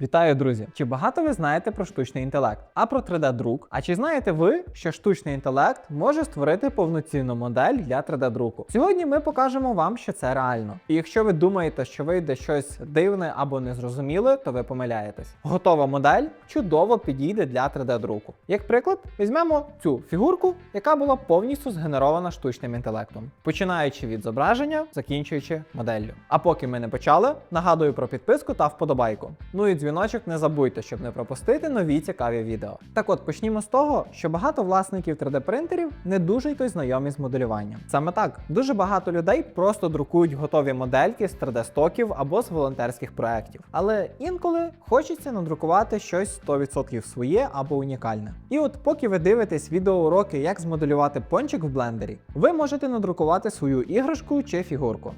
Вітаю, друзі! Чи багато ви знаєте про штучний інтелект? А про 3D-друк? А чи знаєте ви, що штучний інтелект може створити повноцінну модель для 3D-друку? Сьогодні ми покажемо вам, що це реально. І якщо ви думаєте, що вийде щось дивне або незрозуміле, то ви помиляєтесь. Готова модель чудово підійде для 3D-друку. Як приклад, візьмемо цю фігурку, яка була повністю згенерована штучним інтелектом, починаючи від зображення, закінчуючи моделлю. А поки ми не почали, нагадую про підписку та вподобайку. Ну і дзвіночок не забудьте, щоб не пропустити нові цікаві відео. Так от почнімо з того, що багато власників 3D-принтерів не дуже й то знайомі з моделюванням. Саме так, дуже багато людей просто друкують готові модельки з 3D-стоків або з волонтерських проєктів. Але інколи хочеться надрукувати щось 100% своє або унікальне. І от поки ви дивитесь відеоуроки, як змоделювати пончик в блендері, ви можете надрукувати свою іграшку чи фігурку.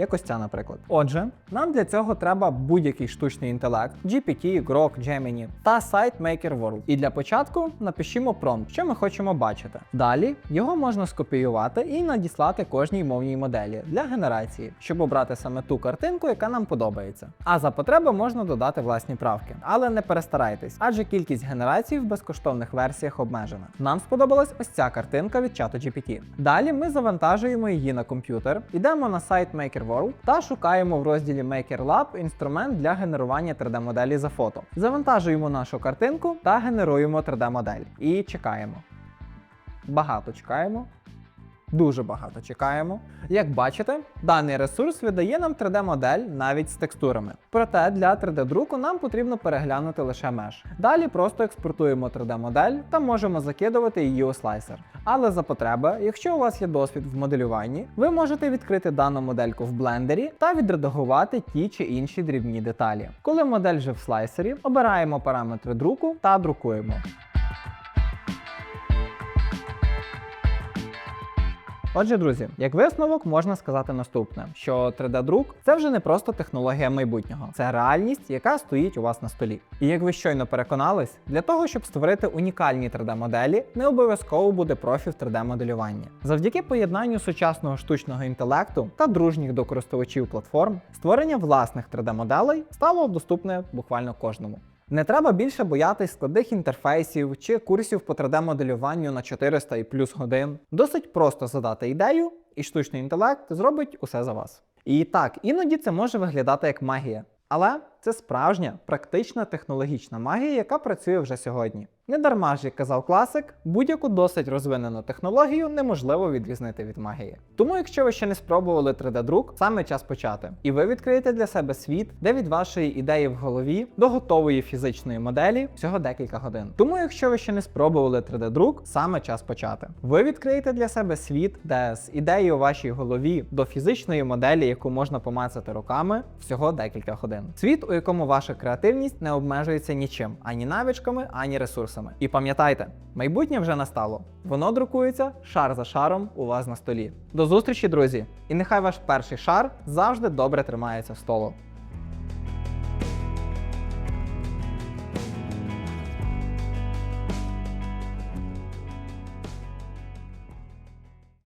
Якось ця, наприклад. Отже, нам для цього треба будь-який штучний інтелект, GPT, Grok, Gemini та сайт Maker World. І для початку напишімо промпт, що ми хочемо бачити. Далі його можна скопіювати і надіслати кожній мовній моделі для генерації, щоб обрати саме ту картинку, яка нам подобається. А за потреби можна додати власні правки. Але не перестарайтесь, адже кількість генерацій в безкоштовних версіях обмежена. Нам сподобалась ось ця картинка від чату GPT. Далі ми завантажуємо її на комп'ютер, йдемо на сайт Maker World та шукаємо в розділі Maker Lab інструмент для генерування 3D-моделі за фото. Завантажуємо нашу картинку та генеруємо 3D-модель. І чекаємо. Багато чекаємо. Дуже багато чекаємо. Як бачите, даний ресурс видає нам 3D-модель навіть з текстурами. Проте для 3D-друку нам потрібно переглянути лише меж. Далі просто експортуємо 3D-модель та можемо закидувати її у слайсер. Але за потреби, якщо у вас є досвід в моделюванні, ви можете відкрити дану модельку в блендері та відредагувати ті чи інші дрібні деталі. Коли модель вже в слайсері, обираємо параметри друку та друкуємо. Отже, друзі, як висновок можна сказати наступне: що 3D-друк це вже не просто технологія майбутнього, це реальність, яка стоїть у вас на столі. І як ви щойно переконались, для того, щоб створити унікальні 3D-моделі, не обов'язково буде профі в 3D-моделюванні. Завдяки поєднанню сучасного штучного інтелекту та дружніх до користувачів платформ, створення власних 3D-моделей стало доступне буквально кожному. Не треба більше боятись складних інтерфейсів чи курсів по 3D-моделюванню на 400 і плюс годин. Досить просто задати ідею, і штучний інтелект зробить усе за вас. І так, іноді це може виглядати як магія. Але це справжня, практична технологічна магія, яка працює вже сьогодні. Не дарма ж, як казав класик, будь-яку досить розвинену технологію неможливо відрізнити від магії. Тому, якщо ви ще не спробували 3D-друк, саме час почати. І ви відкриєте для себе світ, де від вашої ідеї в голові до готової фізичної моделі всього декілька годин. Тому, якщо ви ще не спробували 3D-друк, саме час почати. Ви відкриєте для себе світ, де з ідеї у вашій голові до фізичної моделі, яку можна помацати руками, всього декілька годин. Світ, у якому ваша креативність не обмежується нічим, ані навичками, ані ресурсами. І пам'ятайте, майбутнє вже настало. Воно друкується шар за шаром у вас на столі. До зустрічі, друзі! І нехай ваш перший шар завжди добре тримається в столу.